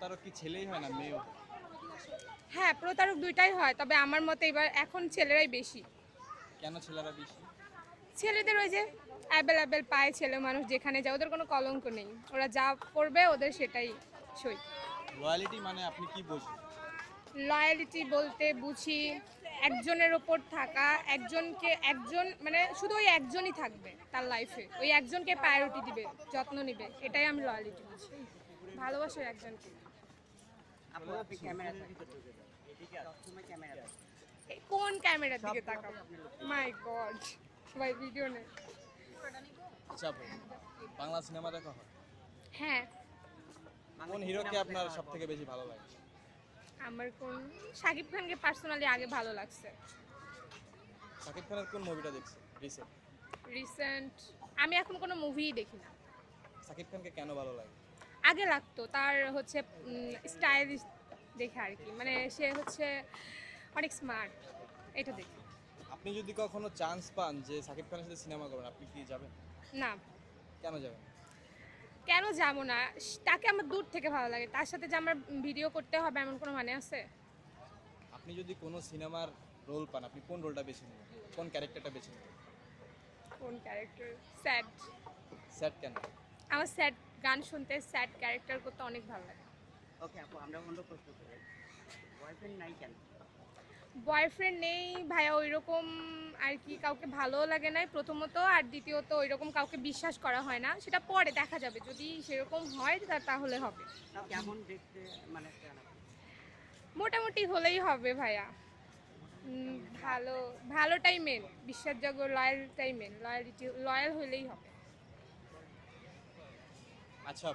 প্রতারক কি ছেলেই হয় না মেয়েও? হ্যাঁ প্রতারক দুইটাই হয় তবে আমার মতে এবার এখন ছেলেরাই বেশি। কেন ছেলেরা বেশি? ছেলেদের ওই যে অ্যাভেলেবেল পায় ছেলে মানুষ যেখানে যায় ওদের কোনো কলঙ্ক নেই। ওরা যা করবে ওদের সেটাই সই। রয়্যালিটি মানে আপনি কি বোঝেন? লয়ালিটি বলতে বুঝি একজনের ওপর থাকা একজনকে একজন মানে শুধু ওই একজনই থাকবে তার লাইফে ওই একজনকে প্রায়োরিটি দিবে যত্ন নিবে এটাই আমি লয়ালিটি বুঝি। ভালোবাসার একজনকে। কোন ক্যামেরার দিকে তাকাবো? মাই গড সবাই ভিডিও নেই আচ্ছা বাংলা সিনেমা দেখা হয়? হ্যাঁ। কোন হিরোকে আপনার সব থেকে বেশি ভালো লাগে? আমার কোন শাকিব খানকে পার্সোনালি আগে ভালো লাগছে। শাকিব খানের কোন মুভিটা দেখছে রিসেন্ট রিসেন্ট আমি এখন কোনো মুভিই দেখি না। শাকিব খানকে কেন ভালো লাগে? আগে লাগতো তার হচ্ছে স্টাইলিশ দেখে আর কি মানে সে হচ্ছে অনেক স্মার্ট এটা দেখে। আপনি যদি কখনো চান্স পান যে শাকিব খানের সাথে সিনেমা করবেন আপনি কি যাবেন? না। কেন যাবেন? কেন যাব না? তাকে আমার দূর থেকে ভালো লাগে। তার সাথে যে আমার ভিডিও করতে হবে এমন কোনো মানে আছে? আপনি যদি কোনো সিনেমার রোল পান আপনি কোন রোলটা বেছে নেবেন? কোন ক্যারেক্টারটা বেছে নেবেন? কোন ক্যারেক্টার স্যাড স্যাড কেন? আমার স্যাড গান শুনতে স্যাড ক্যারেক্টার করতে অনেক ভালো লাগে। ওকে আপু আমরা অন্য প্রশ্ন করি। বয়ফ্রেন্ড নাই কেন? বয়ফ্রেন্ড নেই ভাইয়া ওই রকম আর কি কাউকে ভালো লাগে নাই প্রথমত আর দ্বিতীয়ত ওই রকম কাউকে বিশ্বাস করা হয় না সেটা পরে দেখা যাবে। যদি সেরকম হয় তাহলে হবে। কেমন দেখতে মানে মোটামুটি হলেই হবে ভাইয়া। ভালো ভালোটাই মেন বিশ্বাসযোগ্য লয়ালটাই মেন লয়ালিটি লয়াল হলেই হবে। আচ্ছা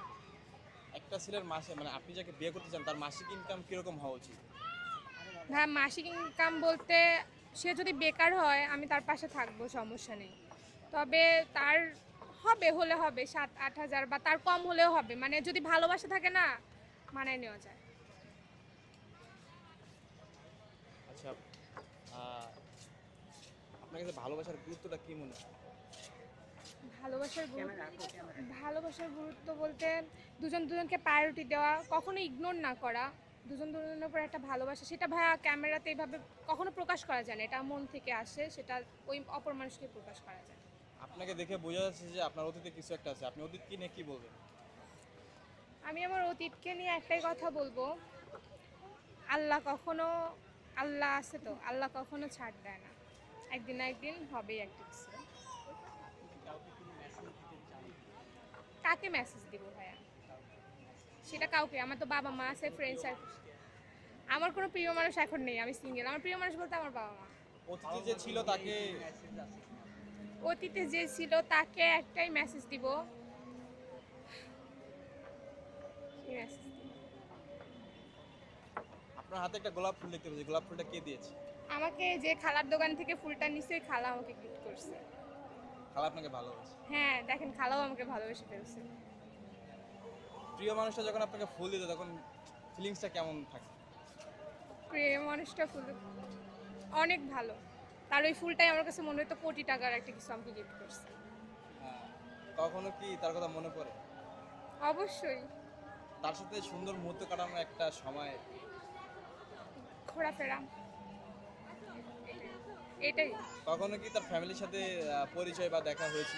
একটা ছেলের মাসে মানে আপনি যাকে বিয়ে করতে চান তার মাসিক ইনকাম কীরকম হওয়া উচিত? ভাই মাসিক ইনকাম বলতে সে যদি বেকার হয় আমি তার পাশে থাকব সমস্যা নেই। তবে তার হবে হলে হবে সাত আট হাজার বা তার কম হলেও হবে। মানে যদি ভালোবাসা থাকে না মানায় নেওয়া যায়। আচ্ছা আপনার কাছে ভালোবাসার গুরুত্বটা কি মনে হয়? ভালোবাসার ভালোবাসার গুরুত্ব বলতে দুজন দুজনকে প্রায়োরিটি দেওয়া কখনো ইগনোর না করা। দুজন দুজনের উপর একটা ভালোবাসা। সেটা ভাইয়া ক্যামেরাতে এইভাবে কখনো প্রকাশ করা যায় না। এটা মন থেকে আসে সেটা ওই অপর মানুষকে প্রকাশ করা যায়। আপনাকে দেখে বোঝা যাচ্ছে যে আপনার অতীতে কিছু একটা আছে। আপনি অতীত কি নিয়ে কি বলবেন? আমি আমার অতীতকে নিয়ে একটাই কথা বলব। আল্লাহ কখনো আল্লাহ আছে তো আল্লাহ কখনো ছাড় দেয় না। একদিন না একদিন হবেই একটা কিছু কাকে মেসেজ দিব ভাইয়া? সেটা কাউকে আমার তো বাবা মা আছে ফ্রেন্ডস আর আমার কোনো প্রিয় মানুষ এখন নেই আমি সিঙ্গেল আমার প্রিয় মানুষ বলতে আমার বাবা মা। অতীতে যে ছিল তাকে অতীতে যে ছিল তাকে একটাই মেসেজ দিব। দিব? আপনার হাতে একটা গোলাপ ফুল দেখতে পাচ্ছি। গোলাপ ফুলটা কে দিয়েছে? আমাকে যে খালার দোকান থেকে ফুলটা নিশ্চয়ই খালা আমাকে গিফট করছে। খালা আপনাকে ভালোবাসে। হ্যাঁ দেখেন খালাও আমাকে ভালোবেসে ফেলছে। প্রিয় মানুষটা যখন আপনাকে ফুল দিত তখন ফিলিংসটা কেমন থাকে? প্রিয় মানুষটা ফুল অনেক ভালো। তার ওই ফুলটাই আমার কাছে মনে হতো কোটি টাকার একটা কিছু আমাকে গিফট করছে। আহ, কখনো কি তার কথা মনে পড়ে? অবশ্যই। তার সাথে সুন্দর মুহূর্ত কাটানোর একটা সময় ঘোরাফেরা। এটাই। কখনো কি তার ফ্যামিলির সাথে পরিচয় বা দেখা হয়েছে